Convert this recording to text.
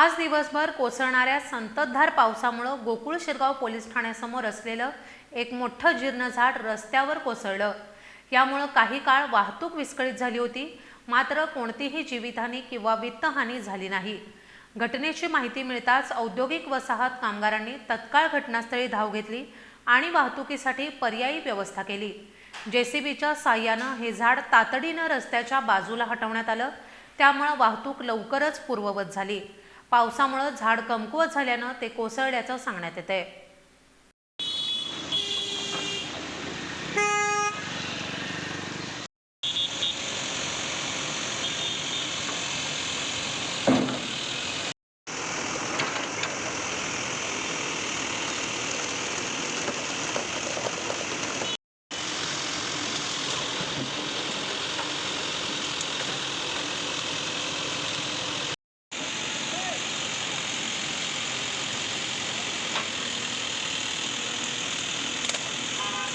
आज दिवसभर कोसळणाऱ्या संततधार पावसामुळं गोकुळ शिरगाव पोलीस ठाण्यासमोर असलेलं एक मोठं जीर्ण झाड रस्त्यावर कोसळलं. यामुळं काही काळ वाहतूक विस्कळीत झाली होती मात्र कोणतीही जीवितहानी किंवा वित्तहानी झाली नाही. घटनेची माहिती मिळताच औद्योगिक वसाहत कामगारांनी तत्काळ घटनास्थळी धाव घेतली आणि वाहतुकीसाठी पर्यायी व्यवस्था केली. जेसीबीच्या साह्यानं हे झाड तातडीनं रस्त्याच्या बाजूला हटवण्यात आलं त्यामुळं वाहतूक लवकरच पूर्ववत झाली. पावसामुळं झाड कमकुवत झाल्यानं ते कोसळल्याचं सांगण्यात येतंय.